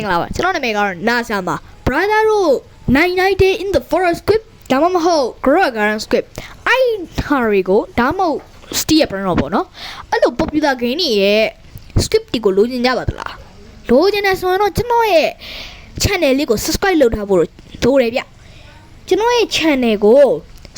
င်္ဂလာပါကျွန်တော်နာမည်ကတော့နာဆာပါ brother တို့99 day in the forest script ဒါမှမဟုတ် grow a garden script အဲ့ဟာတွေကိုဒါမှမဟုတ် steer ပြန်တော့ပေါ့နော်အဲ့လို popular game တွေရဲ့ script တွေကိုလိုချင်ကြပါသလားလိုချင်တယ်ဆိုရင်တော့ကျွန်တော်ရဲ့ channel လေးကို subscribe လုပ်ထားဖို့လိုတယ်ဗျကျွန်တော်ရဲ့ channel ကို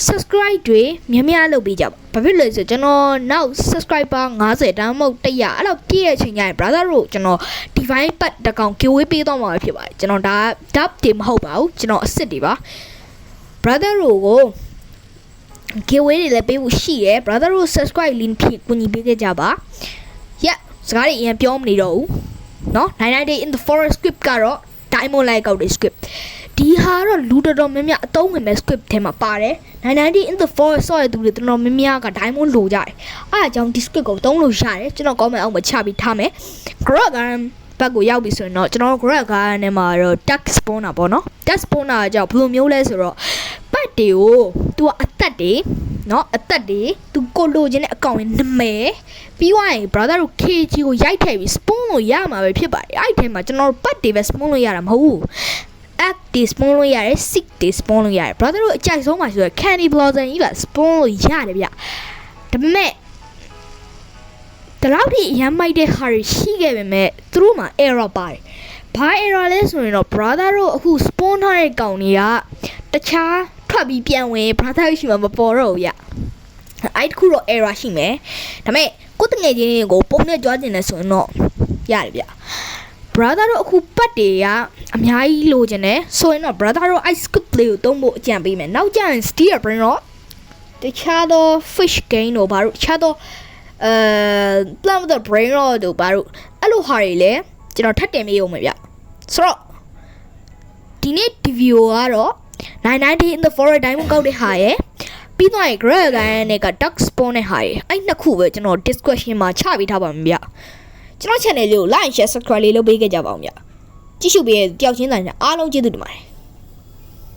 subscribe တွေများများလုပ်ပေးကြပါဘာဖြစ်လဲဆိုကျွန်တော်နောက် subscriber 50ဒါမှမဟုတ်100အဲ့လောက်ပြည့်ရဲ့ချိန်ကျရင် brother တို့ကျွန်တော် divine pad တကောင် giveaway ပေးတော့မှာပဲဖြစ်ပါတယ်ကျွန်တော်ဒါ dub တွေမဟုတ်ပါဘူးကျွန်တော်အစ်စ်တွေပါ brother တို့ကို giveaway တွေလည်းပေးဖို့ရှိတယ် brother တို့ subscribe link ဖြည့်ကူညီပေးခဲ့ကြပါ yeah စကားတွေအရင်ပြောမနေတော့ဘူးเนาะ99 day in the forest script ကတော့ diamond light ကောက်တဲ့ script ဒီဟာတော့လူတော်တော်များများအသုံးဝင်မဲ့ script ထဲမှာပါတယ်990 in the forest ဆော့ရသူတွေတော်တော်များများက diamond လိုကြတယ်အားအကြောင်းဒီ script ကိုသုံးလို့ရတယ်ကျွန်တော် comment အောက်မှာချပြီးထားမယ် grok garden ဘက်ကိုရောက်ပြီဆိုရင်တော့ကျွန်တော် grok garden ထဲမှာတော့ tag spawner ပေါ့နော် tag spawner ကြောင့်ဘယ်လိုမျိုးလဲဆိုတော့ပတ်တွေကို तू အသက်တွေနော်အသက်တွေ तू ကိုလိုချင်တဲ့အကောင်ရဲ့နမဲပြီးွားရင် brother တို့ KG ကိုရိုက်ထည့်ပြီး spawn လို့ရမှာပဲဖြစ်ပါတယ်အဲ့ဒီထဲမှာကျွန်တော်တို့ပတ်တွေပဲ spawn လို့ရတာမဟုတ်ဘူး app တွေ spawn လို့ရတယ် seek တွေ spawn လို့ရတယ် brother တို့အကြိုက်ဆုံးပါဆိုတော့ candy blossom ကြီးပါ spawn လို့ရတယ်ဗျဒါပေမဲ့တလောက်ထိအရမ်းမိုက်တဲ့ဟာတွေရှိခဲ့ပေမဲ့သူတို့မှာ error ပါတယ်ဘာ error လဲဆိုရင်တော့ brother တို့အခု spawn ထားတဲ့ကောင်တွေကတခြားထွက်ပြီးပြန်ဝင် brother ရှိမှမပေါ်တော့ဘူးဗျအဲ့တခုတော့ error ရှိမယ်ဒါပေမဲ့ကိုယ်တငယ်ချင်းတွေကိုပုံနဲ့ကြွားကျင်တယ်ဆိုရင်တော့ရတယ်ဗျ brother တို့အခုပတ်တွေကအများကြီးလိုချင်တယ်ဆိုရင်တော့ brother တို့ ice scoop လေးကိုသုံးဖို့အကြံပေးမယ်နောက်ကျရင် steer brain တော့တခြားသော fish game တို့ဘာလို့တခြားသောအဲ plant with the brain တော့တို့ဘာလို့အဲ့လိုဟာတွေလည်းကျွန်တော်ထပ်တင်ပေးအောင်မယ်ဗျဆိုတော့ဒီနေ့ဒီဗီဒီယိုကတော့990 in the forest diamond ကောက်တဲ့ဟာရယ်ပြီးတော့ grey guy နဲ့က duck spawn နဲ့ဟာရယ်အဲ့နှစ်ခုပဲကျွန်တော် description မှာချပေးထားပါမယ်ဗျ ကျွန်တော် channel လေးကို like share subscribe လေးလုပ်ပေးခဲ့ကြပါဦးဗျကြည့်ရှုပေးတဲ့တယောက်ချင်းတိုင်းအားလုံးကျေးဇူးတင်ပါတယ်